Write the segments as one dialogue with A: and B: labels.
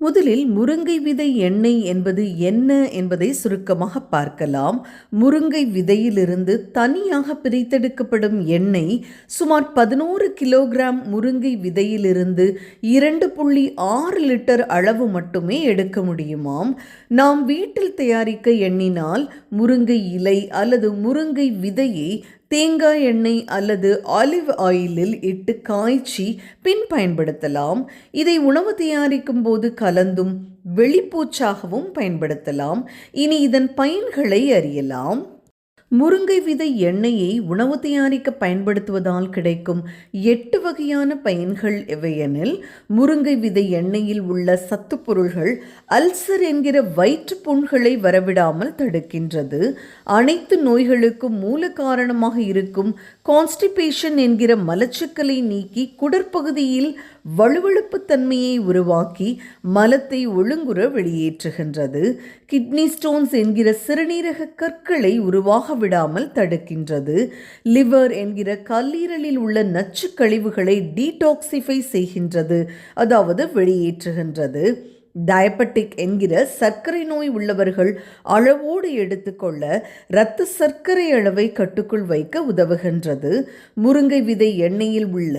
A: முதலில் முருங்கை விதை எண்ணெய் என்பது என்ன என்பதை சுருக்கமாக பார்க்கலாம். முருங்கை விதையிலிருந்து தனியாக பிரித்தெடுக்கப்படும் எண்ணெய் சுமார் பதினோரு கிலோகிராம் முருங்கை விதையிலிருந்து இரண்டு புள்ளி ஆறு லிட்டர் அளவு மட்டுமே எடுக்க முடியுமாம். நாம் வீட்டில் தயாரிக்க எண்ணினால் முருங்கை இலை அல்லது முருங்கை விதையை தேங்காய் எண்ணெய் அல்லது ஆலிவ் ஆயிலில் இட்டு காய்ச்சி பின் பயன்படுத்தலாம். இதை உணவு தயாரிக்கும் போது கலந்தும் வெளிப்பூச்சாகவும் பயன்படுத்தலாம். இனி இதன் பயன்களை அறியலாம். முருங்கை விதை எண்ணெயை உணவு தயாரிக்க பயன்படுத்துவதால் கிடைக்கும் எட்டு வகையான பயன்கள் எவையெனில் முருங்கை விதை எண்ணெயில் உள்ள சத்து பொருள்கள் அல்சர் என்கிற வயிற்று புண்களை வரவிடாமல் தடுக்கின்றது. அனைத்து நோய்களுக்கும் மூல காரணமாக இருக்கும் கான்ஸ்டிபேஷன் என்கிற மலச்சிக்கலை நீக்கி குடற்பகுதியில் வலுவழுப்பு தன்மையை உருவாக்கி மலத்தை ஒழுங்குற வெளியேற்றுகின்றது. கிட்னி ஸ்டோன்ஸ் என்கிற சிறுநீரக கற்களை உருவாக விடாமல் தடுக்கின்றது. லிவர் என்கிற கல்லீரலில் உள்ள நச்சு கழிவுகளை டீடாக்சிஃபை செய்கின்றது. அதாவது வெளியேற்றுகின்றது. டயபெட்டிக் என்கிற சர்க்கரை நோய் உள்ளவர்கள் அளவோடு எடுத்துக்கொள்ள இரத்த சர்க்கரை அளவை கட்டுக்குள் வைக்க உதவுகின்றது. முருங்கை விதை எண்ணெயில் உள்ள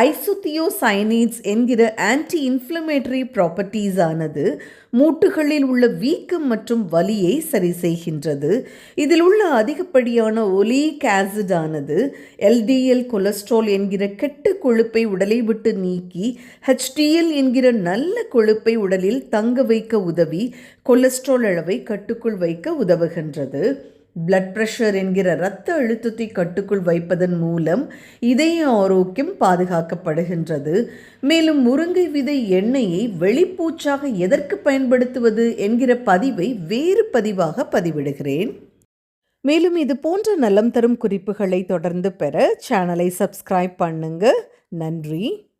A: ஐசுத்தியோசைனேட்ஸ் என்கிற ஆன்டி இன்ஃப்ளமேட்டரி ப்ராப்பர்ட்டிஸ் ஆனது மூட்டுகளில் உள்ள வீக்கம் மற்றும் வலியை சரி செய்கின்றது. இதில் உள்ள அதிகப்படியான ஒலீக் ஆசிட் ஆனது எல்டிஎல் கொலஸ்ட்ரால் என்கிற கெட்ட கொழுப்பை உடலை விட்டு நீக்கி ஹெச்டிஎல் என்கிற நல்ல கொழுப்பை உடலில் தங்க வைக்க உதவி கொலஸ்ட்ரால் அளவை கட்டுக்குள் வைக்க உதவுகின்றது. பிளட் ப்ரெஷர் என்கிற இரத்த அழுத்தத்தை கட்டுக்குள் வைப்பதன் மூலம் இதய ஆரோக்கியம் பாதுகாக்கப்படுகின்றது. மேலும் முருங்கை விதை எண்ணெயை வெளிப்பூச்சாக எதற்கு பயன்படுத்துவது என்கிற பதிவை வேறு பதிவாக பதிவிடுகிறேன். மேலும் இது போன்ற நலம் தரும் குறிப்புகளை தொடர்ந்து பெற சேனலை சப்ஸ்கிரைப் பண்ணுங்க. நன்றி.